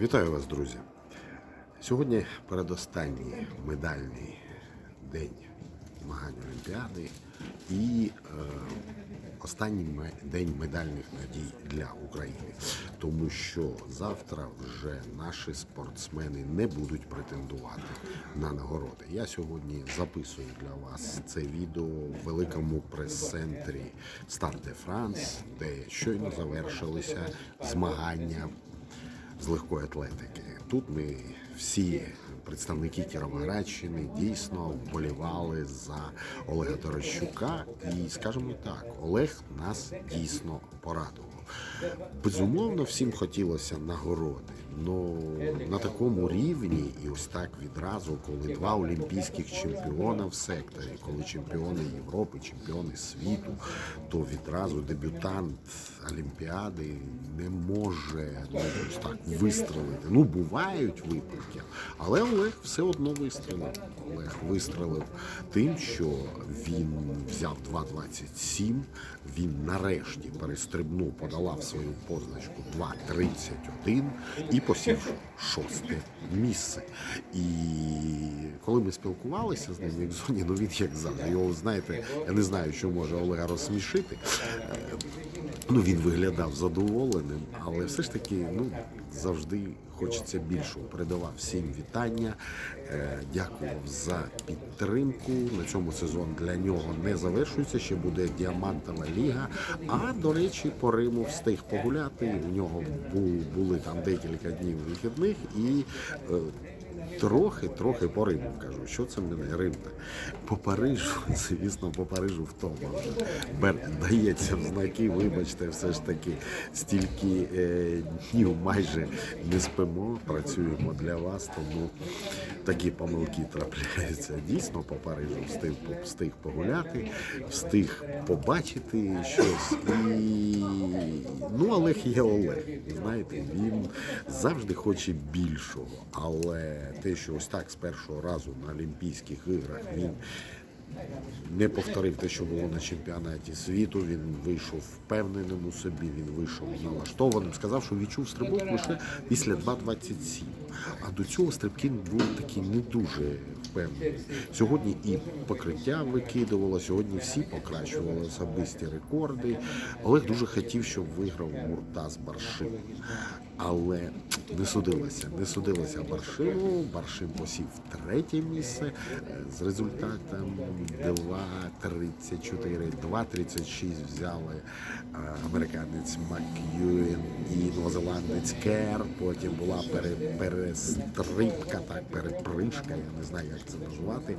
Вітаю вас, друзі. Сьогодні передостанній медальний день змагань Олімпіади і е, останній день медальних надій для України. Тому що завтра вже наші спортсмени не будуть претендувати на нагороди. Я сьогодні записую для вас це відео в великому прес-центрі Стар де Франс, де щойно завершилися змагання з легкої атлетики. Тут ми всі представники Кіровоградщини дійсно вболівали за Олега Торощука, І скажімо так, Олег нас дійсно порадував. Безумовно, всім хотілося нагороди. Ну на такому рівні, і ось так відразу, коли два олімпійських чемпіона в секторі, коли чемпіони Європи, чемпіони світу, то відразу дебютант Олімпіади не може ну, ось так вистрелити. Ну, бувають випадки, але Олег все одно вистрелив. Олег вистрелив тим, що він взяв 2.27, він нарешті перестрибнув, подолав свою позначку 2.31 і посів шосте місце. І коли ми спілкувалися з ним як зоні, ну він як завжди. Його знаєте, я не знаю, що може Олега розсмішити. Е, Ну, він виглядав задоволеним, але все ж таки, ну завжди хочеться більшого. Передавав всім вітання, Дякую дякував за підтримку. На цьому сезон для нього не завершується. Ще буде діамантова ліга. А до речі, по Риму встиг погуляти. У нього були там декілька днів вихідних і. Е, Трохи, трохи по Риму кажу, що це мене Рим. та По Парижу, звісно, по Парижу втома вже Бер дається в знаки, вибачте, все ж таки стільки е, днів майже не спимо, працюємо для вас, тому такі помилки трапляються. Дійсно, по Парижу встиг, встиг погуляти, встиг побачити щось. І ну, Олег є Олег. Знаєте, він завжди хоче більшого, але те, що ось так з першого разу на Олімпійських іграх він не повторив те, що було на чемпіонаті світу. Він вийшов впевненим у собі, він вийшов налаштованим. Сказав, що відчув стрибок лише після 2.27. А до цього стрибки були такі не дуже впевнені. Сьогодні і покриття викидувало, сьогодні всі покращували особисті рекорди. Олег дуже хотів, щоб виграв Муртаз Баршин. Але не судилося, не судилося Баршину. Баршин посів третє місце з результатом 2.34, 2.36 взяли американець Мак'юін і новозеландець Кер. Потім була пере, перестрибка, так, перепришка, я не знаю, як це назвати.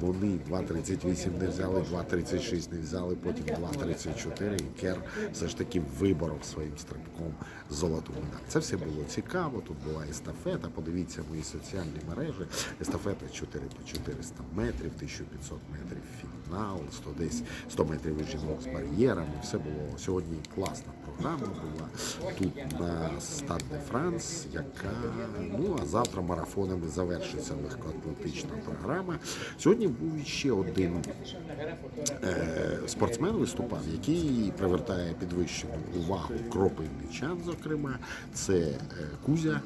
Вони 2.38 не взяли, 2.36 не взяли, потім 2.34 і Кер все ж таки виборов своїм стрибком золоту медаль. Це все було цікаво. Тут була естафета. Подивіться мої соціальні мережі. Естафета 4 по 400 метрів, 1500 метрів фінал, 100 десь 100 метрів жінок з бар'єрами. Все було сьогодні класна програма була тут на Стад де Франс, яка ну а завтра марафонами завершиться легкоатлетична програма. Сьогодні був ще один е, спортсмен виступав, який привертає підвищену увагу кропивничан, зокрема, це е, Кузя,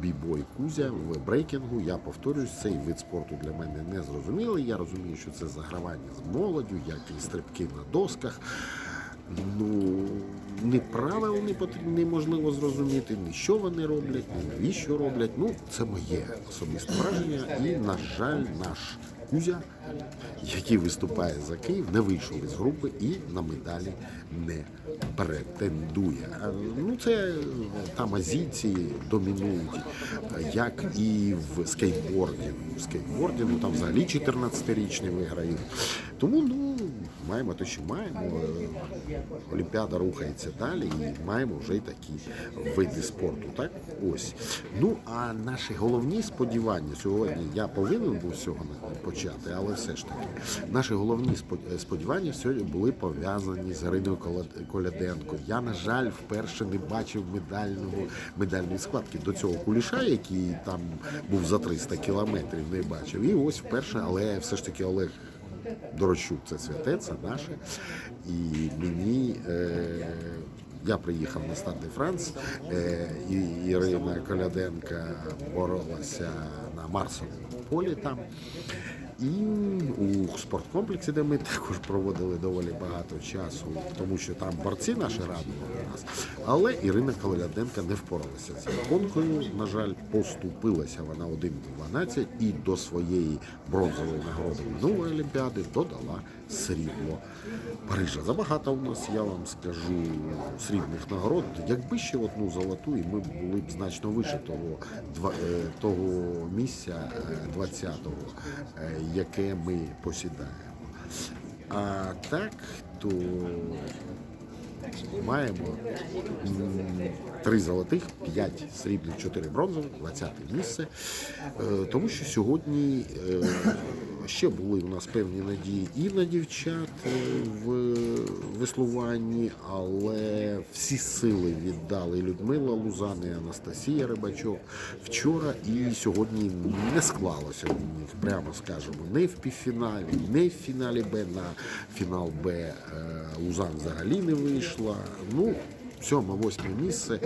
бібой Кузя в брейкінгу. Я повторюсь, цей вид спорту для мене не зрозумілий. Я розумію, що це загравання молоддю, як і стрибки на досках. Ну, ні правил не неможливо зрозуміти, ні що вони роблять, ні навіщо роблять. Ну, це моє особисте враження. І, на жаль, наш Кузя, який виступає за Київ, не вийшов із групи і на медалі не претендує. Ну, це там азійці домінують, як і в скейтборді. В скейтборді, ну там взагалі 14-річний виграє. Тому ну, маємо те, що маємо. Олімпіада рухається далі і маємо вже й такі види спорту. Так, ось. Ну а наші головні сподівання сьогодні я повинен був з цього почати, але все ж таки, наші головні сподівання сьогодні були пов'язані з Іриною Коляденко. Я, на жаль, вперше не бачив медального медальної складки до цього куліша, який там був за 300 кілометрів, не бачив. І ось вперше, але все ж таки Олег Дорощук це святе, це наше. І мені е, Я приїхав на Стад де Франс, е, і Ірина Коляденка боролася на Марсовому полі там. І у спорткомплексі, де ми також проводили доволі багато часу, тому що там борці наші радували нас. Але Ірина Коляденка не впоралася з гонкою. На жаль, поступилася вона 1-12 і до своєї бронзової нагороди минулої олімпіади додала срібло. Парижа забагато у нас, я вам скажу, срібних нагород. Якби ще одну золоту, і ми були б значно вище того, е, того місця е, 20-го, е, яке ми посідаємо. А так, то маємо три золотих, п'ять срібних, чотири бронзових, 20 місце. Е, Тому що сьогодні ще були у нас певні надії і на дівчат е, в веслуванні, але всі сили віддали Людмила Лузан і Анастасія Рибачок вчора і сьогодні не склалося у них, прямо скажемо, не в півфіналі, не в фіналі Б на фінал Б е, Лузан взагалі не вийшла. Ну, сьоме-восьме місце.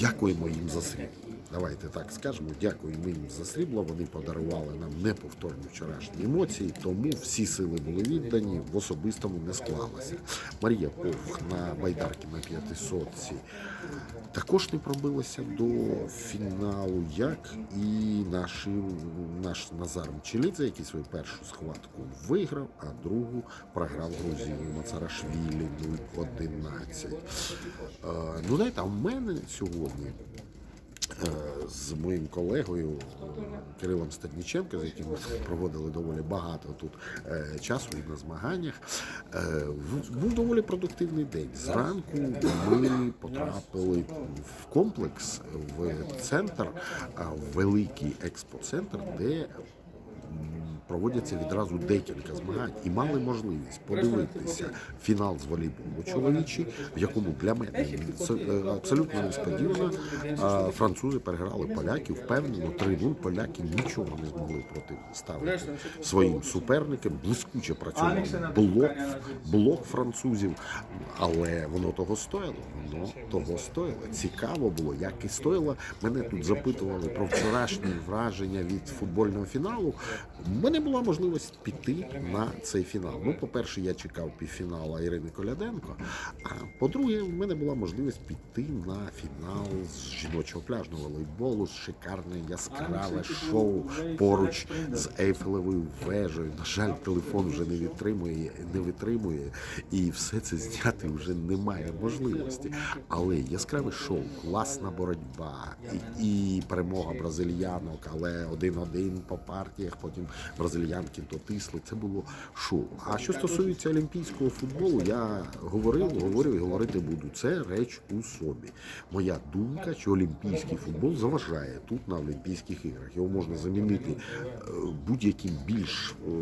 Дякуємо їм за срібло. Давайте так скажемо. Дякуємо їм за срібло. Вони подарували нам неповторні вчорашні емоції, тому всі сили були віддані, в особистому не склалося. Марія Повх на байдарки на п'ятисотці також не пробилася до фіналу, як і наші, наш Назар Мчелідзе, який свою першу схватку виграв, а другу програв Грузію Мацарашвілі 0-11. Е, Ну, знаєте, а в мене сьогодні з моїм колегою е, Кирилом Стадніченко, з яким ми проводили доволі багато тут е, часу і на змаганнях. е, Був доволі продуктивний день. Зранку ми потрапили в комплекс, в центр, великий експоцентр, де проводяться відразу декілька змагань і мали можливість подивитися фінал з волейболу чоловічий, в якому для мене е, абсолютно несподівано. Французи переграли поляків, впевнено 3-0. Поляки нічого не змогли протиставити своїм суперникам. Блискуче працював блок, блок французів, але воно того стоїло. Воно того стоїло. Цікаво було, як і стоїло. Мене тут запитували про вчорашні враження від футбольного фіналу. Мене була можливість піти на цей фінал. Ну, по-перше, я чекав півфінала Ірини Коляденко. А по-друге, в мене була можливість піти на фінал з жіночого пляжного волейболу, шикарне яскраве шоу поруч з Ейфелевою вежею. На жаль, телефон вже не витримує, не витримує, і все це зняти вже немає можливості. Але яскраве шоу, класна боротьба і, і перемога бразильянок, але один-один по партіях, потім бразильянки дотисли. Це було шоу. А що стосується олімпійського футболу, я говорив, говорив і говорити буду. Це реч у собі. Моя думка, що олімпійський футбол заважає тут на Олімпійських іграх. Його можна замінити е, будь-яким більш е,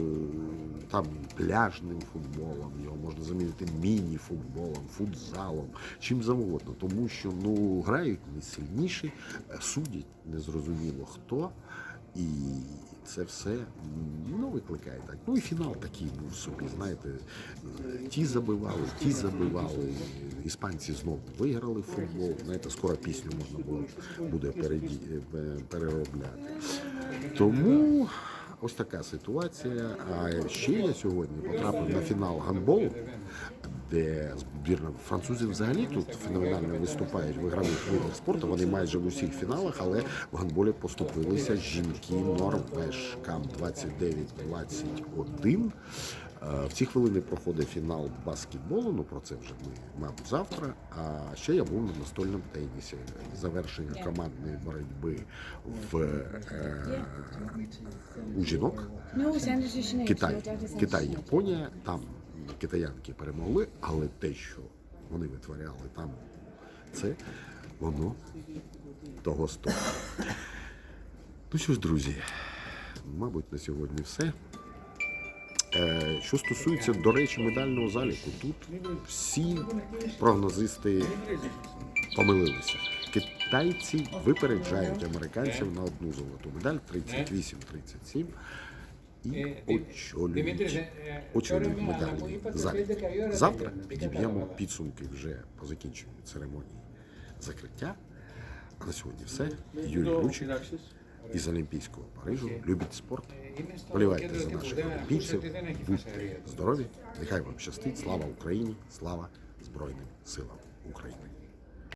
там пляжним футболом, його можна замінити міні-футболом, футзалом, чим завгодно. Тому що ну грають не сильніші, судять незрозуміло хто. І це все ну, викликає так. Ну і фінал такий був собі. Знаєте, ті забивали, ті забивали. Іспанці знову виграли футбол. Знаєте, скоро пісню можна було буде е, переробляти. Тому ось така ситуація. А ще я сьогодні потрапив на фінал гандболу, де збірна французів взагалі тут феноменально виступають в ігрових видах спорту. Вони майже в усіх фіналах, але в гандболі поступилися жінки норвежкам 29-21. Е, В ці хвилини проходить фінал баскетболу. Ну про це вже ми, мабуть, завтра. А ще я був на настольному тенісі. Завершення командної боротьби в е, у жінок. It. Китай, Китай. Японія, там китаянки перемогли, але те, що вони витворяли там, це воно того стоїть. Ну що ж, друзі, мабуть, на сьогодні все. Е, Що стосується, до речі, медального заліку, тут всі прогнозисти помилилися. Китайці випереджають американців на одну золоту медаль 38-37. І очолюють, очолюють медальний poi зал. sapete che io ero Завтра підіб'ємо підсумки вже по закінченню церемонії закриття. А на сьогодні все. Юрій Ручик із Олімпійського Парижу любить спорт. Eh, io mi Вболівайте за наших олімпійців. chi fa Будьте здорові. Нехай вам щастить. Слава Україні! Слава Збройним силам України!